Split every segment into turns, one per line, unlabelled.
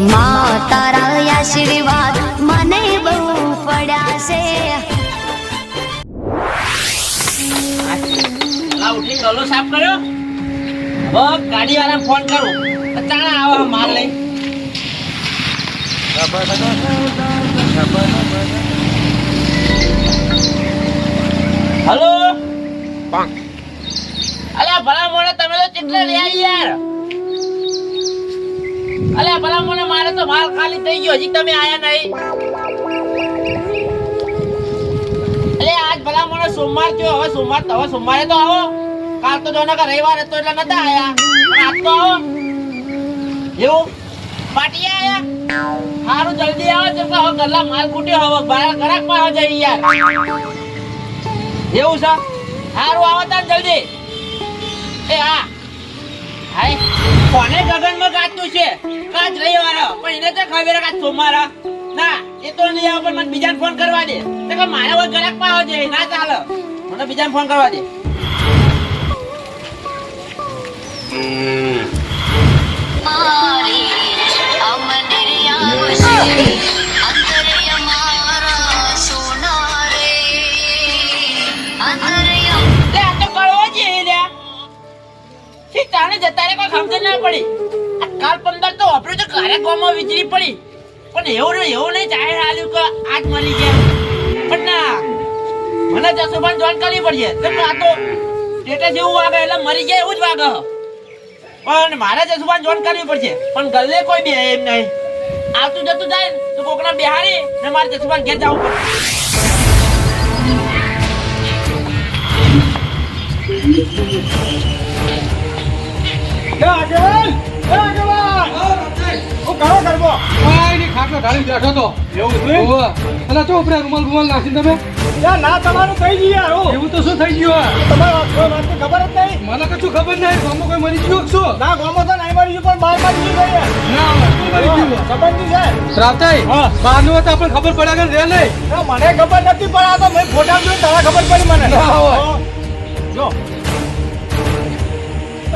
માં તારા આશીર્વાદ મને બહુ પડ્યા છે
આ ઉઠીને ગલ્લો સાફ કર્યો? હવે ગાડી વાળા ફોન કરું. અચાણા આવે માલ લઈ. હલો? અલ્યા ભલા મોણે તમે તો કેટલા લઈ આવી યાર. અલ્યા ભલા મોણે મારે તો માલ ખાલી થઈ ગયો, હજી તમે આયા નહીં. અલે, આજ ભલા મને સોમવાર થયો, હવે સોમવાર તો, હવે સોમવારે તો આવો. કાલ તો જોને કે રવિવાર હતો એટલે નતા આયા. પણ આજ તો આવો. એવું? પાટી આયા? હારું, જલ્દી આવો, કેમ કે હવે ગલ્લા માલ ખૂટ્યો, હવે બાર ગરાકમાં જઈ યાર. એવું છે? હારું, આવો તાર જલ્દી. એ, હા. હાય. કોને ગગનમાં કાચતું છે? કાચ રવિવાર પણ એને તો ખબર કાચ સોમવાર ના એ તો નહીં આવે પણ મને બીજાને ફોન કરવા દે. તો કે મારે હવે ગરાક આવે છે. ના ચાલે. મને બીજાને ફોન કરવા દે. લે તાણે જતા રે કોઈ સમજ ના પડી. કાલ પંદર તો વાપર્યું તો ઘરે ગામમાં વીજળી પડી. પણ એવું નહીં એવું નહીં, જાહેર આલ્યું કે આજ મરી ગયા પણ ના, મને જસુભાન જોઈન કરવી પડશે. તો આ તો સ્ટેટસ એવું વાગે, એટલે મરી ગયા એવું જ વાગે. પણ મારે જસુભાન જોઈન કરવી પડશે. પણ ગલ્લે કોઈ બે એમ નહીં. આવતું જતું જાય તો કોકના બિહારી ને મારે જસુભાન ઘેર જવું પડે.
મને કશું ખબર નહીં. ગામમાં કોઈ મરી ગયું શું?
ના ગોમો તો નહીં મરી ગયું પણ બારમાં ગયું
ખબર પડ્યા કે રે નહીં.
મને ખબર નથી પડ્યા તો મેં ફોટા જોઈ તારા ખબર પડી મને. જો.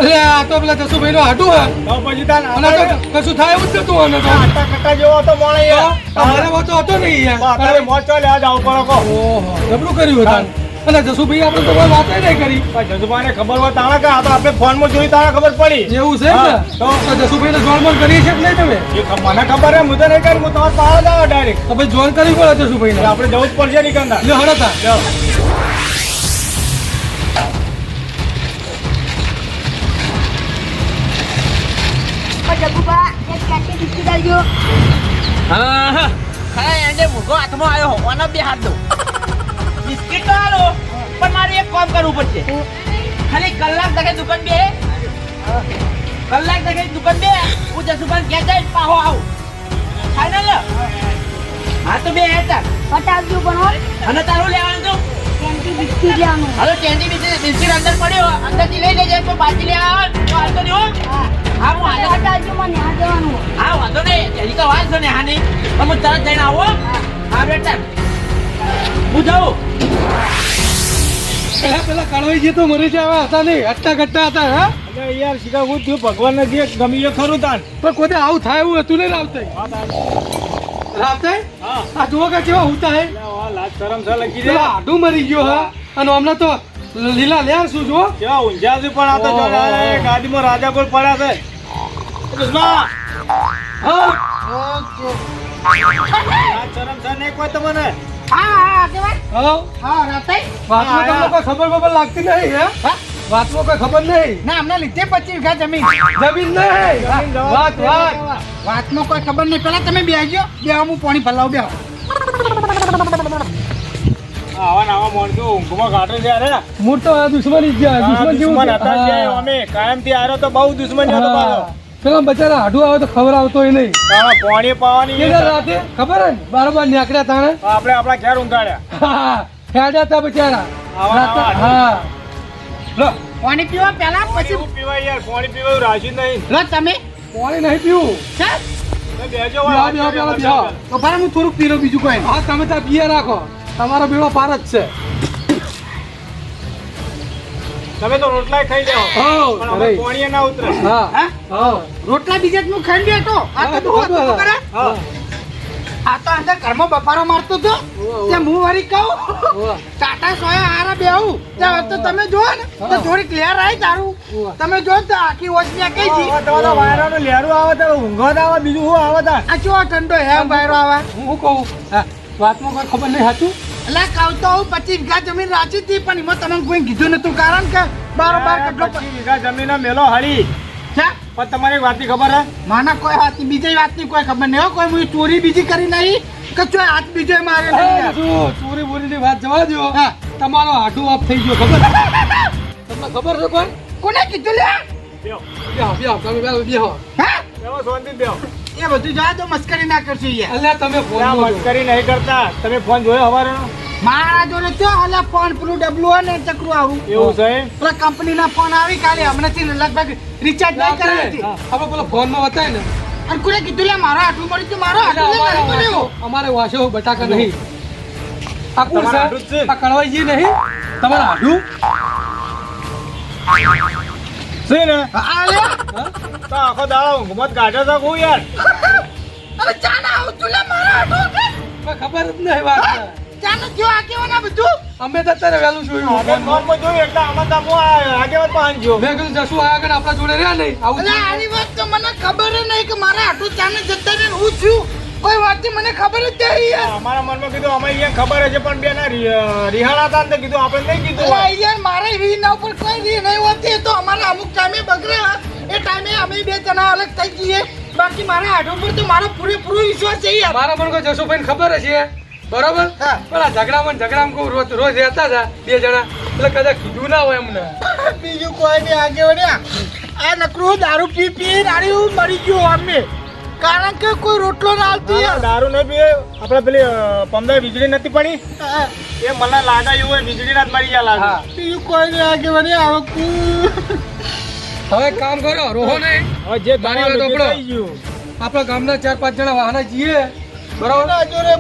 અરે આ તો પેલા જસુભાઈ નું હાટું હા.
તો પછી તાર
અને તો કશું થાય એવું જ નતું આને તો.
આટા કટ્ટા જેવો હતો મોણે યાર.
અમારે વાતો હતો નહીં યાર.
તારે મોજ ચાલે આ જાવ પડો કો
ઓહો જબરું કર્યું તાન અને જસુભાઈ આપણે તો વાત નહીં કરી.
જસુભાઈને ખબર હોય તાણા કે? આપણે આપણે આપણે ફોનમાં જોઈ તારા ખબર પડી.
એવું છે
તો?
તો જસુભાઈ ને જોણ બોણ કરી છે કે નહીં તમે?
મને ખબર હે હું તો નહીં કરી હું તમારે પાડો જાવ ડાયરેક્ટ
તમે જોણ કરવી પડે જસુભાઈ ને
આપણે જવું જ પડશે નીકળતા
લ્યો
હા હા ખરા એંડે મૂકો હાથમાં આવ્યો હોવાનો બે હાથ દો. બિસ્કિટ તો હાલો પણ મારે એક કામ કરવું પડશે. ખાલી કલાક તકે દુકાન બે. કલાક તકે દુકાન બે. હું જસુભાન ઘેર જઈને પાહો આવું. ફાઈનલ હા તો બે હેતા
પટાવજો પણ
અને તારું લેવાનું તો? હાલો કેન્ડી બિસ્કિટ અંદર પડ્યો. અંદરથી લઈ લેજે તો બાજી લે આવે. તો હાલ તો નહીં હો હા
મને જવાનું
વાંધો નહીં. હજી તો વાત છે ને હા નહીં પણ તરત જઈને આવો હા. બેટા. હું જાઉં
પેલા કળવાઈ તો મરી જવા હતા નહીં. હટ્ટા ગટ્ટા હતા હા?
અરે યાર શીખા હું થયું? ભગવાનને જે ગમી એ ખરું તાન.
પણ કોઈ આવું થાય એવું હતું નહીં રાવતે? રાવતે?
હા.
આ જુઓ કે કેવા ઉતા હે.
લાજ શરમ છે લખી દે.
આડું મરી ગયો હા? અને હમણાં તો લીલા લ્યા શું જુઓ.
કેવા ઊંઝા છે પણ આ તો જો ગાડીમાં રાજા કોઈ પડ્યા છે. દુશ્મન, શરમ છે નહીં કોઈ તમને?
હા હા આગેવાન
હા?
હા રાતાઈ
વાતમાં તમને કોઈ ખબર લાગતી નહીં હે?
હા.
વાતમાં કોઈ ખબર નહીં?
ના અમને લીધે પચીસ વીઘા જમીન.
જમીન નહીં? વાત વાત.
વાતમાં કોઈ ખબર નહીં. પેલા તમે બેહજો બે હું પાણી ભલાવ બે
આવા ને આવા માણસો ઊંઘમાં કાઢે છે યાર
મૂળ તો દુશ્મની જ છે. દુશ્મન જેવું
દુશ્મન હતા. અમે કાયમથી આર્યો તો બહુ દુશ્મની હતો.
પેલા બચારા આડું આવે તો ખબર આવતો નહીં.
પાણી પાવાની
રાતે? ખબર હે ને? બારોબાર નીકળ્યા તાણે.
આપણે આપણા ઘેર ઊંઘાડ્યા.
હા હેડ્યા તા બચારા. હા. લો.
પાણી પીવા પેલા પછી
પીવા પીવાય યાર પાણી પીવા રાજી નહીં.
લો તમે.
પાણી નહીં પીવું.
સર. તો ફરે હું થોડુંક પીરો લઉં બીજું કઈ
હા તમે ત્યાં પીએ રાખો. તમારો બેડો પાર જ છે.
તમે તો રોટલા ખાઈ જાઓ. પણ અમે. પોણીએ ના ઉતરે.
હા.
હા? રોટલા બીજા હું ખાઈ લે તો. આ તો શું તો
કરે
આ તો અંદર ઘરમાં બફારો મારતો
તો
ત્યાં હું વળી કહું. ટાટા સોયા હારા બે આવું ત્યાં તો તમે જો ને તો. થોડી ક્લિયર આવી તારું. તમે જો તો આખી ઓછની કઈ જી.
હવે તો બધા વાયરાનું લેરું આવે તો ઊંઘો દાવા આવે બીજું શું આવે તા
આ ચો ઠંડો હે વાયરો આવે.
હું કહું
હા.
વાતમાં કોઈ ખબર નહીં હતું
એટલે કહું તો હું પચીસ વીઘા જમીન રાખી હતી પણ એમાં તમને કોઈ કીધું નતું કારણ કે બારોબાર કેટલો
પચીસ વીઘા જમીન મેલો હળી. પણ તમારી એક વાતની ખબર હે?
માના કોઈ વાત નહીં બીજી વાતની કોઈ ખબર નહીં હો કોઈ હું ચોરી બીજી કરી નહીં કે ચો હાથ બીજો મારે
ચોરી બોરીની વાત જવા દો. તમારો હાડું ઓફ થઈ ગયો ખબર? તમને ખબર છે કોણ
કોને કીધું લે
બેહો.
બેહો તમે બેહો બેહો.
હે?
બેહો, શાંતિથી બેહો.
એ બધું જા તો મસ્કરી ના કરશો યાર.
અલ્યા તમે ફોન
મસ્કરી નહીં કરતા. તમે ફોન જોયો હવારનો
મારા જોડે તો હાલે ફોન પેલું ડબલું ને ચકરું આવું.
એવું છે?
પેલા કંપનીના ફોન આવી કાલે હમણાંથી લગભગ રિચાર્જ નહીં કરે
હવે પેલો ફોનમાં બતાય ને.
અને કોને કીધું લે મારો આટલું મળ્યું તો મારો આટલું
અમારે
મારી
વાસો- બટાકા નહીં. આ કોણ છે? કળવાઈજી નહીં? તમારા હાડું
છે ને
હા?
તો આખો દાડો ઊંઘમાં જ કાઢ્યો તો હું યાર.
અરે ચા ના આવું તું લે મારો આટલું
ખબર જ નહીં વાત
ચા નો થયો આ બધું.
અમે તો અત્યારે વહેલું જોયું.
આગળ ફોનમાં જોયું એટલે અમે તો હું આગેવાન
મેં કીધું જશું આગળ આપણા જોડે રહ્યા નહીં. આવું
અલે આની વાત તો મને ખબર જ નહીં કે મારા આટલું ચા ને જતા રહીને હું છું. કોઈ વાતથી મને ખબર જ નહીં યાર.
અમારા મનમાં કીધું અમે અહીંયા ખબર છે પણ બે ના રિહાણા હતા ને કીધું આપણે નહીં કીધું.
યાર મારે રી ઉપર કોઈ રી નહીં હોતી તો અમારા અમુક ટાઈમે બગડે એ ટાઈમે અમે બે જણા અલગ થઈ જઈએ. બાકી મારા આઢો પર તો મારો પૂરેપૂરો વિશ્વાસ છે યાર.
મારા મને કોઈ જસુભાઈ ખબર છે બરાબર?
હા.
પણ આ ઝઘડામાં ઝઘડામાં કહું રોજ રોજ રહેતા હતા બે જણા. એટલે કદાચ કીધું ના હોય એમને
બીજું કોઈ નહીં આગે વળ્યા આ નકરું દારૂ પી પી દારૂ મરી ગયો અમે. કારણ કે કોઈ રોટલો ના આવતી યાર.
દારૂ નહીં પીએ. આપણે પેલી પંદર વીજળી નથી પડી. એ મને લાગે એવું હોય વીજળી ના જ મરી ગયા લાગે.
બીજું કોઈ નહીં આગે વળ્યા હવે
હવે કામ કરો રોહો નહીં.
જે તમારું ગયું
આપણા ગામના ચાર પાંચ જણા વાહના જઈએ બરાબર?
ના જોડે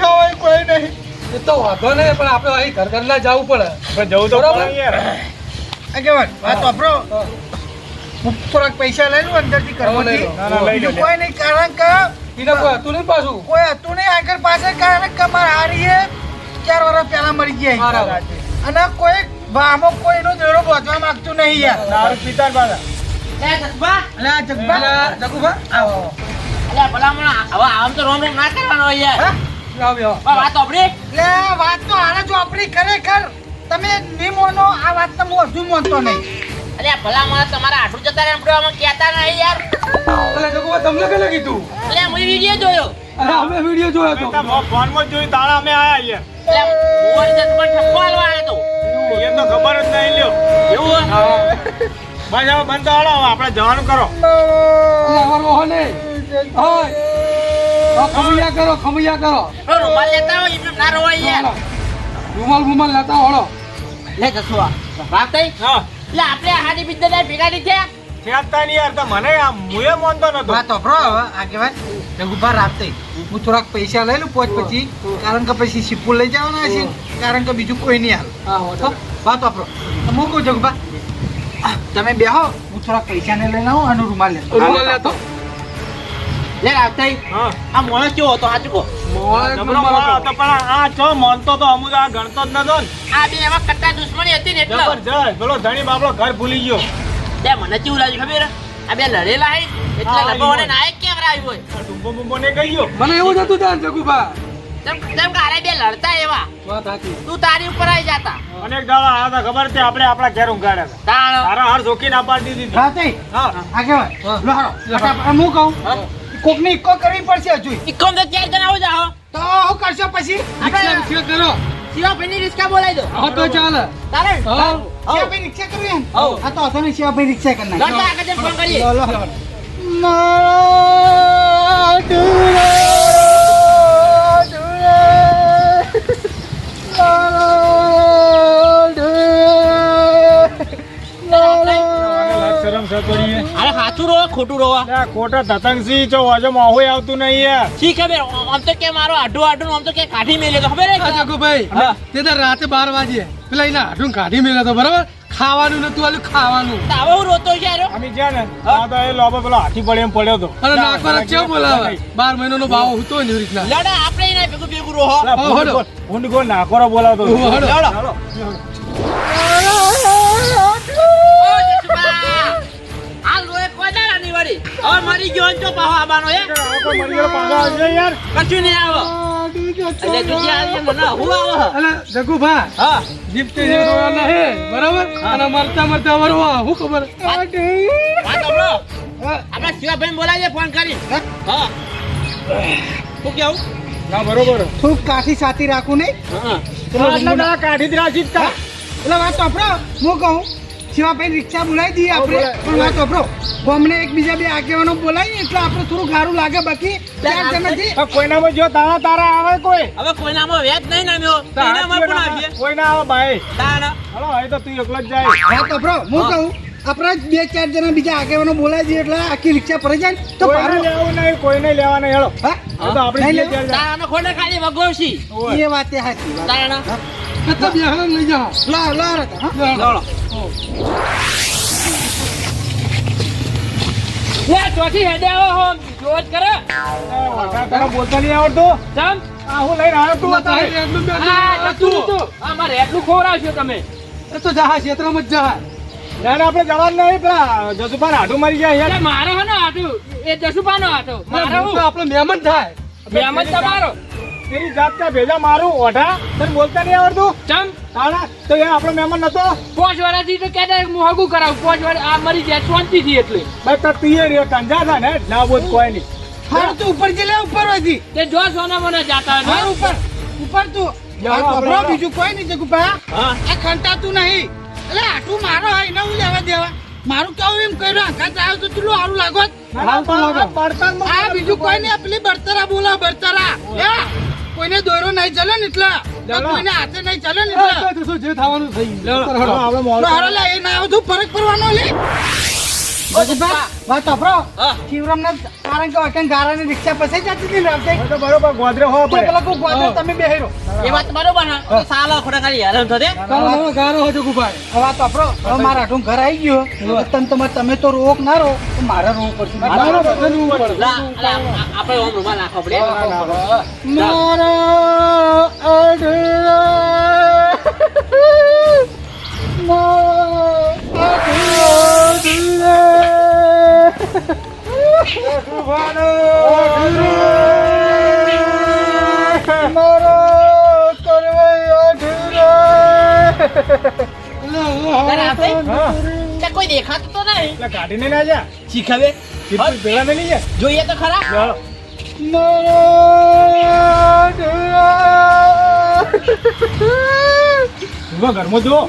ખાવાય કોઈ નહીં.
એ તો વાંધો નહીં પણ આપણે અહીં ઘર ઘરના જવું પડે.
પણ જવું તો
બરાબર.
આગેવાન વાત વાપરો. થોડાક પૈસા લઈ લો અંદરથી થી.
કરવા લો.
ના, ના, લઈ લો,
બીજું કોઈ નહીં કારણ કે
એને કોઈ હતું નહીં પાછું?
કોઈ હતું નહીં આગળ પાછળ કારણ કે મારા હારીએ ચાર વર્ષ પહેલા મરી ગયા. અને કોઈ ભામો કોઈનો દેરો બાંધવા માંગતું નહીં યાર.
દારૂ પીતા પાછા.
જગબા આ જગબા
એટલે જગુબા આવો
અલ્યા ભલામણ હવે આમ તો રોમ રોમ ના કરવાનો યાર. વાત
વાત તો હારે જો આપણી ખરેખર. તમે નહીં માનો આ વાત તો હું હજુ માનતો નહીં.
અલ્યા ભલામણ તમારા આઠું જતા રહ્યા આપણે કહેતા નહીં યાર.
એટલે જગુભા તમને કને કીધું?
અલ્યા હું વીડિયો જોયો.
અરે અમે વીડિયો જોયો હતો
ફોનમાં જોયું તાળા અમે આયા
જત પણ ઠપકો
ખબર જ નહીં લ્યો.
એવું
બસ હવે બંધ હાલો હવે આપણે જવાનું કરો.
ખમૈયા કરો ખમૈયા કરો.
રૂમાલ લેતા હોય એમને ના રોવાય યાર.
રૂમાલ રૂમાલ લેતા હોળો
લે જસવા વાત થઈ?
હા.
એટલે આપણે હાડી બિદ્દા ભેગા નહીં થયા?
નહીં યાર તો મને આ મુએ માનતો નતો.
વાત વાપરો હવે આગેવાન રઘુભા રાતે હું થોડાક પૈસા લઈ લઉં પોચ પછી. કારણ કે પછી સિપુલ લઈ જવાના છે કારણ કે બીજું કોઈ નહીં હાલ
હા વાંધો
હો, વાત વાપરો. મૂકું છું જગભા તમે બેહો હું થોડા પૈસા ને લઈને આવું અને રૂમાલ લેતો
રૂમાલ લેતો.
લે
હા.
આ મોણસ કેવો હતો? સાચું કહો
તો નતો
બે તે મને કેવું લાગ્યું ખબર? આ બે લડેલા હે એટલે
હા,
લગભગ નાયક કેમ આવ્યું
મને એવું જ હતું ત્યાં જગુભા.
તેમ તેમ બે લડતા એવા. તું તારી ઉપર આવી જતા.
અનેક દાડા આયા હતા ખબર છે આપણે આપણા ઘેર ઊંઘાડ્યા હતા.
તાણ.
તારા હાર જોખી ના પાડી દીધી
રાતે?
હા.
આગેવાન
હા.
લો હાલો ફટાફટ હું કહું? કોકની ઇક્કો કરવી પડશે હજુ.
ઇકોમ તો જણા આવો. જાઓ
તો હું કરશો પછી?
રિક્ષા
બોલાવી દો.
હા તો ચાલે.
તારે?
હા.
શિવાભાઈ રિક્ષા કરવી એમ?
હઉ.
તો હતો ને શિવાભાઈ રિક્ષા કરી નાખી.
આગળ ફોન કરીએ.
લો,
અરે સાચું ખોટું
ખોટા આવતું નહીં યાર.
આમ તો કે મારો આડું આડું આમ તો કે કાઢી મેલ્યો તો ખબર હે
આ જગુભાઈ તે તો રાતે બાર વાગે. પેલા એના હાડું કાઢી મેલે તો બરાબર? ખાવાનું નતું આલું ખાવાનું.
હવે હું રોતો છે યાર
અમે ગયા ને તો એ લોબો પેલો હાથી પડે એમ પડ્યો તો.
અને નાખવા કેવું બોલાવે? બાર મહિનાનો ભાવ હતો ને એવી રીતના.
લડે આપણે એના ભેગું ભેગું રહો
પેલા
હા,
ગો- ભૂંડ નાખોરો બોલાવતો હતો.
આવવાનો હે?
આ કોઈ મરી ગયેલો પાછો આવી જાય યાર.
કશું નહીં આવે. એટલે તું જ્યાં આવી હું આવો.
અલે જગુભા
હા.
જીપતે જીવતો હે બરાબર? અને મરતા મરતા વરવા હું ખબર?
વાત સાંભળો. આપણા શિવાભાઈને બોલાવીએ ફોન કરી. હા. શું કેવું
ના બરોબર.
થોડુંક કાઠી સાથી રાખું નહીં?
હા.
કાઢી જ રાખી
એટલે વાત વાપરો હું કહું શિવાભાઈ રિક્ષા બોલાવી દઈએ આપણે. પણ વાત વાપરો. ગમને એકબીજા બે આગેવાનો બોલાવીએ એટલે આપણે થોડું સારું લાગે બાકી.
કોઈનામાં જો તારા તારા આવે કોઈ?
હવે કોઈનામાં વેચ નહીં નામ્યો. તો પણ આવીએ?
કોઈ આવે ભાઈ.
તાણા
હલો હવે તો તું એકલો જ જાય.
વાત વાપરો. હું કહું આપણે બે ચાર જણા બીજા આગેવાનો બોલાવી દઈએ એટલે આખી રિક્ષા ભરાઈ જાય તો
કોઈને લેવું નહીં કોઈને લેવા નહીં હેલો
હા
તો આપણે
તારાનો ખોટે ખાલી
વગોશી
એ વાત સાચી
તાણા
બિહાર લઈ જાઓ.
લા લા હા?
લડો લે. ચોથી હેડે આવો હો જોત કરે.
તને બોલતા નહીં આવડતો?
ચમ?
આ હું લઈને આવ્યો તું
તારે
અત્યારે.
તું બે
આ મારે એટલું ખોરાવશો તમે.
એ તો જહા ક્ષેત્રમાં જ જહા.
ના ના આપણે જવાનું નહીં પેલા જસુભાઈ હાડું મારી જાય યાર.
મારો હે ને આટું એ જસુપાનો આટો મારો
આપણે મહેમાન થાય.
મહેમાન તમારો?
તેરી જાત કા ભેજા મારું ઓઢા. તને બોલતા નહીં આવડતું?
ચમ.
તાણા? તો એ આપણો મહેમાન નતો?
પાંચ વર્ષથી તો કહેતા હું હગું કરાવું? પોચ વર્ષ આ મરી જાય શાંતિથી એટલે.
બસ તો તીએ રે કંજા થા ને? ના બોલ કોઈ નહીં.
હારું તું ઉપર જઈ લે ઉપર હોયથી.
તે જો સોના મને જાતા હોય
ઉપર. ઉપર તું. બીજું કોઈ નહીં જગુભા.
હા.
આ ખંટાતું નહીં. એટલે આટલું મારો હોય ને હું લેવા દેવા? મારું કેવું એમ કર્યું? આઘાત આવ્યો તો તું સારું લાગો
ના,
આ બીજું કોઈ નહીં આ પેલી બરતરા બોલા બરતરા. હે? કોઈને દોરો નહીં ચાલે ને એટલે. કોઈને હાથે નહીં ચાલે ને એટલે.
જે થવાનું થઈ ગયું.
આપણે મોડું
હારો લે એ ના આવું ફરક પડવાનો લે. વાત કારણ કે વાંકણ ગારાની રિક્ષા પાસે જતી હતી રાતે.
તો બરોબર ગોદરે હોવા પડે
પેલા તમે બેહેરો.
એ વાત બરોબર ને તો સાલા ખોટા ખાલી હેરાન થતે
ચાલો ગારો હોય જગુભાઈ
હવે વાત વાપરો હવે મારા આઠું ઘર આવી ગયો. તમ તમારે તમે તો રોક ના રહો તો મારે રોવું પડશે.
મારો બધાનું ઉપર.
લા લા આપણે ઓમ રૂમાલ નાખો પડે.
મારો અઢળો મારો કરવાઈ અઢળો
તારે આપે?
હા,
તે કોઈ દેખાતું તો નહીં
એટલે કાઢીને ના જા
શીખવે
ભેળા મેલી જા
જોઈએ તો ખરા
ઘરમાં જુઓ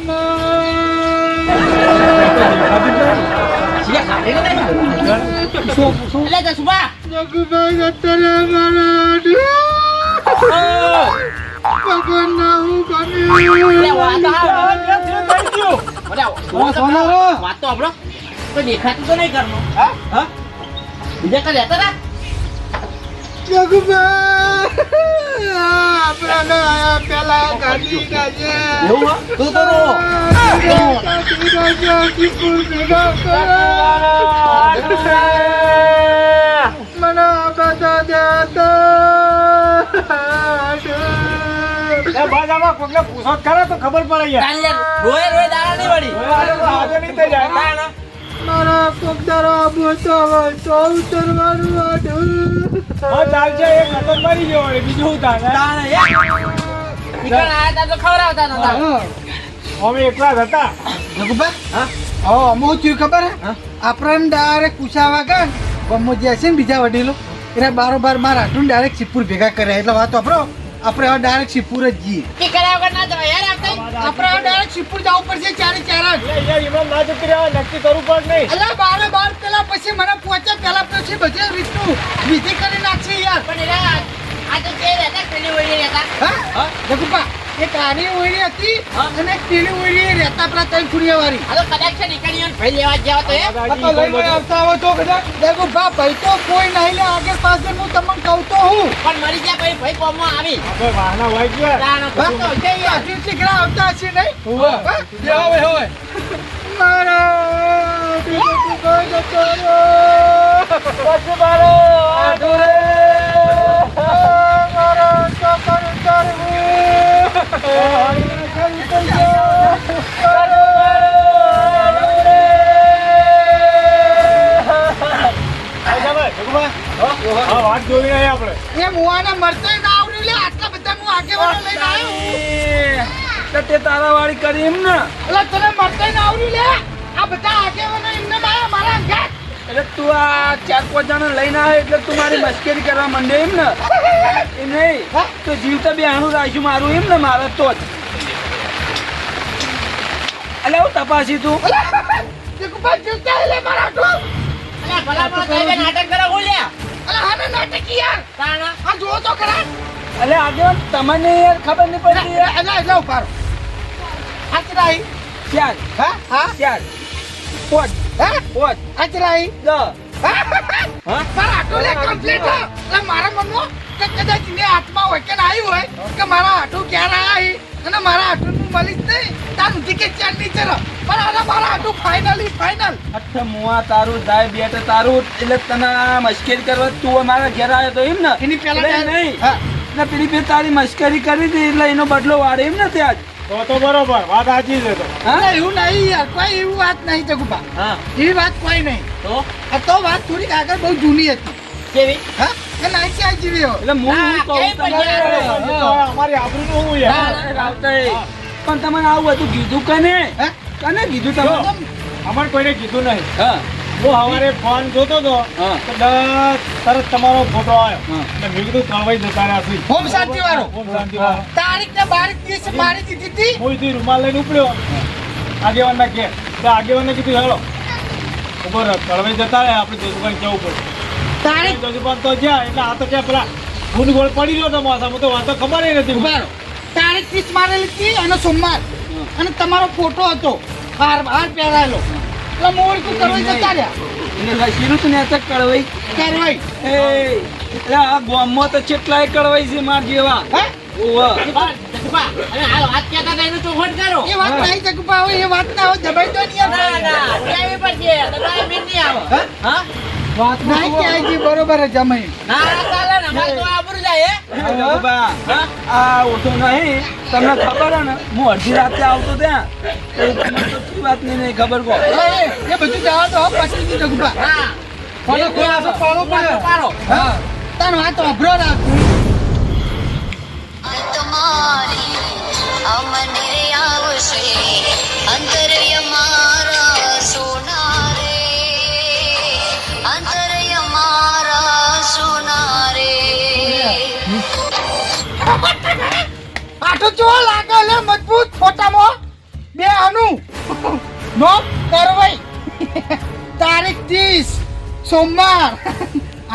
દેખાતું તો નહીં હા બીજા કઈ રહેતા હતા
જગુભાઈ
પૂછો ખરા તો ખબર પડે
રોયે રોયે દાડા નહીં વળી.
નહીં થઈ જાય.
તાણ.
મારા કોકદારો બોતો હોય તો ઉતરવાનું આડું.
હા ચાલશે એક ખતમ મરી ગયો વળી, બીજું
આયા તા તો ખવડાવતા નતા.
હા.
અમે એકલા જ હતા.
જગુભાઈ હા? અમુક થયું ખબર હે? આપણને ડાયરેક્ટ પૂછાવા ગણ ગમો જે છે ને બીજા વડીલો એટલે બારોબાર મારા હાટું ડાયરેક્ટ સિપુર ભેગા કર્યા. એટલે વાત વાપરો આપણે હવે ડાયરેક્ટ શિપુર જ જઈએ.
ઈ કર્યા વગર ના જવાય યાર આપણે.
આપણે હવે ડાયરેક્ટ સિપુર જવું પડશે ચારે ચાર જ
યાર એમાં ના જતી નક્કી કરવું પડે નહીં.
અલા બારે બાર પેલા પછી મને પહોંચે પેલા પછી બધે રીતનું વિધિ કરી નાખશે યાર.
પણ એના આ તો જે રહેતા પેલી ઓળી રહેતા.
હા? જગુપા એક આની ઓળી હતી અને એક ઓળી રહેતા પેલા ત્રણ ફૂડિયા વાળી
તો કદાચ છે ભાઈ લેવા જાવ તો એ
લઈને આવતા હોય તો કદાચ
જગુપા ભાઈ તો કોઈ નહીં લે આગળ પાછળ હું તમને કહું તો હું.
પણ મરી ગયા ભાઈ ભાઈ કોમમાં આવી.
આપણે વાહના ગયા.
તો છે
આવતા હશે નહીં?
ઉવા. જે આવે હોય
મારા કોઈ જતો
જોઈ રહ્યા આપણે.
એ મુવાને મરતે ના આવડ્યું લે આટલા બધા હું આગેવાનો લઈને આવ્યો
તે તારા વાળી કરી એમ ને.
એટલે તને મરતે ના આવડ્યું લે આ બધા આગેવાનો એમને માયા મારા અંગાત
એટલે તું આ ચાર પાંચ જણા લઈને આવે એટલે તું મારી મશ્કરી કરવા માંડે એમ ને. એ નહીં તો જીવતા બે આણું રાખ્યું મારું એમ ને મારે તો જ. એટલે હું તપાસી તું.
જીવતા લે મારા
નાટક કરો બોલ્યા
અલા નાટકી યાર. આ તો ખરા.
એટલે આગળ તમને યાર ખબર નહીં પડતી યાર.
એટલે ઊભા આચરાઈ
ચાર
હા હા.
ચાર પાંચ.
હા?
પાંચ.
આચરાઈ
દસ
હા મારા આટો લે કમ્પ્લીટ મારા મનમાં કે કદાચ મેં હાથમાં હોય કે ના આવ્યું હોય કે મારા આટો ક્યારે આવ્યા અને મારા આટોનું મળીશ નહીં. તારું ટિકિટ ચાર નીચે રહો પણ આના મારા આટલું ફાઇનલી ફાઇનલ
અચ્છા મુઆ તારું જાય બેટ તારું એટલે તને મશ્કરી કરવા તું મારા ઘેર આવ્યો તો એમ ને?
એની પહેલા
નહીં.
હા.
ને પેલી ફેર તારી મશ્કરી કરી હતી એટલે એનો બદલો વાળે એમ ને ત્યાં
તો તો બરોબર વાત સાચી છે તો.
હા?
એવું નહીં યાર કોઈ એવું વાત નહીં જગુભા
હા.
એવી વાત કોઈ નહીં.
તો?
આ તો વાત થોડીક આગળ બહુ જૂની હતી.
કેવી?
હા?
પણ
તમારે તમને આવું હતું કીધું કને? કને કીધું તમે?
અમારે કોઈને કીધું નહીં.
હા.
સવારે ફોન જોતો. તો દસ તરત તમારો ફોટો આવ્યો. મેં કીધું કળવાઈ જતા રહ્યા.
હોમ શાંતિ વાળો
ઓમ શાંતિ વાળો.
તારીખ ને બારીક દિવસ મારી દીધી હતી?
હું અહીંથી રૂમાલ લઈને ઉપડ્યો. આગેવાનના ઘેર. આગેવાન આગેવાનને કીધું હેલો. ઊભો રહો. કળવાઈ જતા રહ્યા. આપણે કઈ જવું પડે.
તારીખ
જોશુભાઈ તો જ્યાં એટલે આ તો ક્યાં પેલા ફૂન ગોળ પડી રહ્યો તો મોસામાં તો વાતો ખબર નથી.
ઊભા તારીખ ત્રીસ મારેલી હતી અને સોમવાર. અને તમારો ફોટો હતો. હાર હાર પહેરાયેલો. એટલે મોડ તું કરવા જતા રહ્યા.
એટલે તું ને આ તો કળવાઈ?
કરવાઈ
એ એટલે આ ગામમાં તો કેટલાય કળવાઈ છે માર જેવા.
હે?
ઓવા
વાત
એ એ ના હોય દબાઈ તો નહીં
તારે આવે.
હે?
હા?
વાત
નહીં જી બરોબર જ જમાઈ.
ના ના ચાલે ને અમારે તો આબરૂ જાય હે?
બાબા, આ ઓછો નહીં. તમને ખબર હે ને હું અડધી રાતે આવતો ત્યાં. તો તમને વાત નહીં નહીં ખબર કહો
એ એ બધું જવા દો પછી
હા.
પાડો પાડો
હા. તાર વાત અભરો રાખ
તમારી અમને આવશે અંતરય મારા સોના રે
આટો ચો લાગે લે મજબૂત ફોટામાં? બે આનું. નો કરવાઈ. તારીખ ત્રીસ સોમવાર.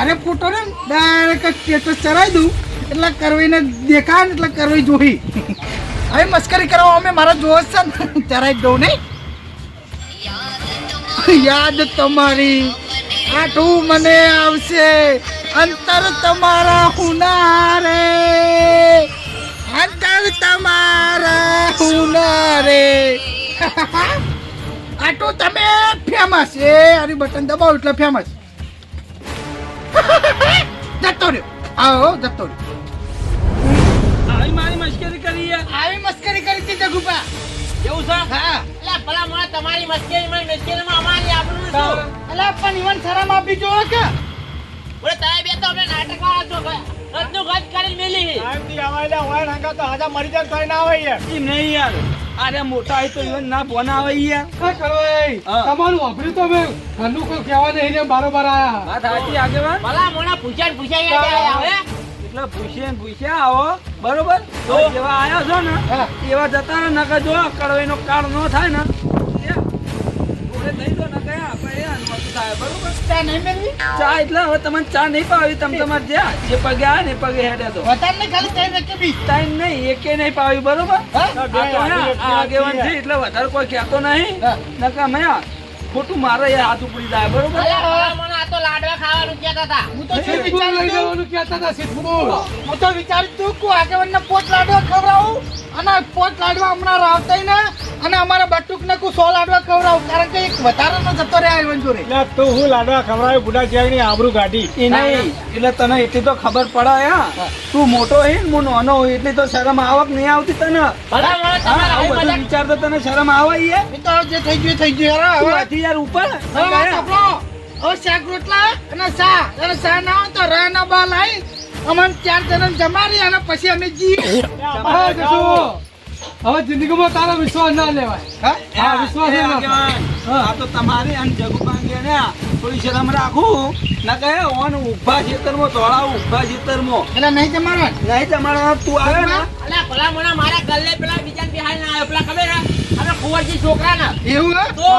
અરે ફોટો ને ડાયરેક્ટ સ્ટેટસ ચડાવી દઉં. એટલે કરવીને દેખાય ને એટલે કરવી જોઈ હવે મસ્કરી કરવા અમે મારા જોશ છે ને ચડાવી દઉં નહીં. યાદ તમારી. આઠું મને આવશે. અંતર તમારા હુનારે અંતર તમારા હુનારે. આટલું તમે ફેમસ એ અરે બટન દબાવો એટલે ફેમસ જતો રહ્યો. આવો જતો રહ્યો.
આવી મારી મશ્કરી કરી
આવી મસ્કરી કરી હતી જગુપા
એવું છે?
હા.
એટલે ભલા મોણા તમારી મસ્કરીમાં મસ્કરીમાં અમારી આપણું
એટલે પણ ઈવન શરમ આપી જો કે?
ઓલે તમે બે તો અમે નાટક વાળા છો રત્નું ગજ કરીને મેલી છે.
ટાઈમથી આવા હોય ને તો હાજા મરી જાય તો ના આવે યાર.
એમ નહીં યાર. અરે મોટા તો even ના ફોન આવે યાર.
હા કરવાઈ
હા.
તમારું વાપર્યું તો મેં ઘરનું કોઈ કહેવા નહીં ને બારોબાર આયા.
વાત સાચી આગેવાન?
ભલા મોણા પૂછ્યા ને પૂછ્યા આયા હવે
એટલે પૂછીએ ને પૂછ્યા આવો. બરોબર? તો જેવા આયા છો ને એવા જતા ને નકર જો કડવાઈનો કાળ ન થાય ને. એ. જોડે થઈ દો ને કયા આપણે એ અનુમતિ થાય બરોબર?
ચા નહીં મેળવી?
ચા એટલે હવે તમને ચા નહીં પાવી તમે તમારે જ્યાં જે પગે આવે ને એ પગે હેડે તો
વતન નહીં ખાલી ટાઈમ રકે બી.
ટાઈમ નહીં એકે નહીં પાવી બરોબર? આ આ આગેવાન છે એટલે વધારે કોઈ કહેતો નહીં. નકા મેં ખોટું મારે હાથ ઉપડી જાય બરોબર?
આ તો લાડવા ખાવાનું કહેતા હતા.
હું તો શું વિચાર લઈ
જવાનું કહેતા હતા સિદ્ધપુર
હું તો વિચારું છું કે આગેવાનને પોચ લાડવા ખવડાવું અને પોચ લાડવા હમણાં રાવતાઈ ને અને અમારા બટુકને કુ સો લાડવા ખવડાવું. કારણ કે એક વધારાનો જતો રહે આવ્યો જોડે.
એટલે તો હું લાડવા ખવડાવે? બુઢા ચિરાગની આબરૂ કાઢી
એ નહીં. એટલે તને એટલી તો ખબર પડે હા. તું મોટો હે ને હું નાનો હોય એટલી તો શરમ આવક નહીં આવતી તને. વિચાર તો તને શરમ આવે
તો જે થઈ ગયું થઈ ગયું. હવે.
યાર ઉપર.
વાત શાક રોટલા અને સા અને સા ના હોય તો રા ના બા લાવી અમને ચાર જણ જમાડી અને પછી અમે જી
હવે જિંદગી જિંદગીમાં તારો વિશ્વાસ ના લેવાય.
હા?
હા વિશ્વાસ
હા
ના
આ તો તમારી અને જગુબાંગે ને થોડી શરમ રાખું. ના કહે ઓન ઊભા ખેતરમાં ધોળા ઊભા ખેતરમાં.
એટલે નહીં તમારો
નહીં તમારો તું આવે ને.
અલા ભલા મોના મારા ગલ્લે પેલા બીજા બિહાર ના આવ્યો. પેલા ખબર હે? આપણે કુંવરજી છોકરા ના
એવું હે?
તો?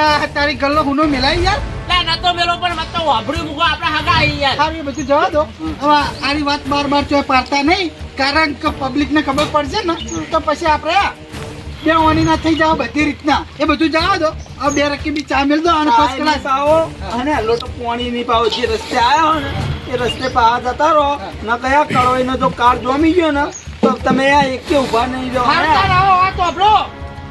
આ તારી ગલ્લો હુનો મિલાઈ યાર.
લા નતો મેલો પણ મત તો વાભડ્યું મૂકો આપણે હગા આઈ યાર
સારું બધું જવા દો. હવે આની વાત બાર બાર ચોય પાડતા નહીં કારણ કે પબ્લિક ને ખબર પડશે ને તો પછી આપણે બે વાની ના થઈ જાવ બધી રીતના. એ બધું જવા દો. આ બે રકીબી ચા મેળ દો અને ફર્સ્ટ ક્લાસ
પાવો. અને હલો તો પાણી નહીં પાવો. જે રસ્તે આવ્યા ને એ રસ્તે પાવા જતા રહો. ન કયા કળોઈ જો કાર જોમી ગયો ને તો તમે આ એકે ઊભા નહીં રહો.
વાપરો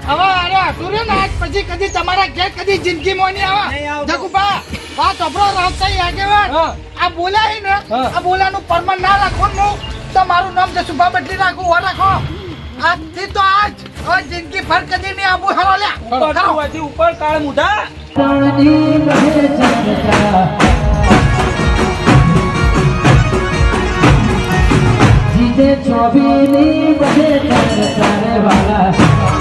હવે અરે અધૂરે ને આજ પછી કદી તમારા ઘેર કદી જિંદગી મોની
નહીં
આવે. જગુબા વાત વાપરો રાવતાઈ આગેવાન.
હા.
આ બોલાય ને આ બોલાનું પરમાન ના રાખવાનું તો મારું નામ જસુભા બદલી નાખું હો રાખો. આજથી તો આજ હવે જિંદગી ભર કદી નહીં આબુ હરો લ્યા.
ઉપર કાળ મુઢા.
જીતે ચોબીની બધે ચારે વાલા.